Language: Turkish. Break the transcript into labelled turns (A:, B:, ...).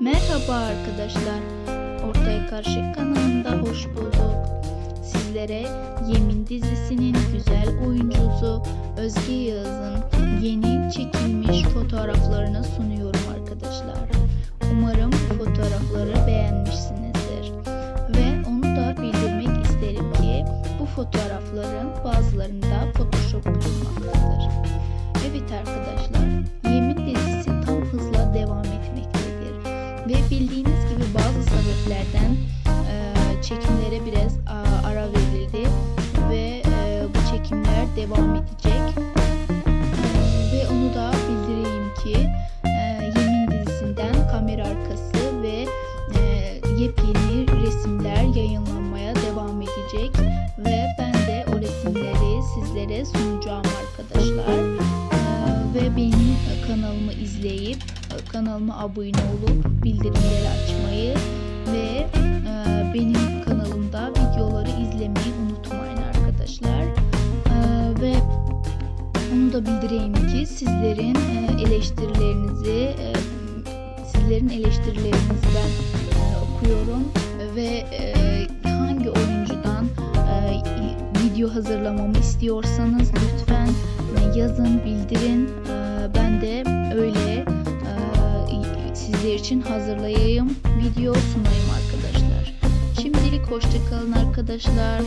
A: Merhaba arkadaşlar. Ortaya Karışık kanalında hoş bulduk. Sizlere Yemin dizisinin güzel oyuncusu Özge Yağız'ın yeni çekilmiş fotoğraflarını sunuyorum arkadaşlar. Umarım fotoğrafları beğenmişsinizdir. Ve onu da bildirmek isterim ki bu fotoğrafların bazılarında Photoshop bulunmaktadır. Ve bildiğiniz gibi bazı sebeplerden e, çekimlere biraz a, ara verildi ve e, bu çekimler devam edecek. E, ve onu da bildireyim ki e, Yemin dizisinden kamera arkası ve e, yepyeni resimler yayınlanmaya devam edecek ve ben de o resimleri sizlere sunacağım arkadaşlar. Kanalımı izleyip e, kanalıma abone olup bildirimleri açmayı ve e, benim kanalımda videoları izlemeyi unutmayın arkadaşlar. Ee, ve onu da bildireyim ki sizlerin e, eleştirilerinizi e, sizlerin eleştirilerinizi ben e, okuyorum ve e, hangi oyuncudan e, video hazırlamamı istiyorsanız lütfen e, yazın bildirin için hazırlayayım video sunayım arkadaşlar. Şimdilik hoşçakalın arkadaşlar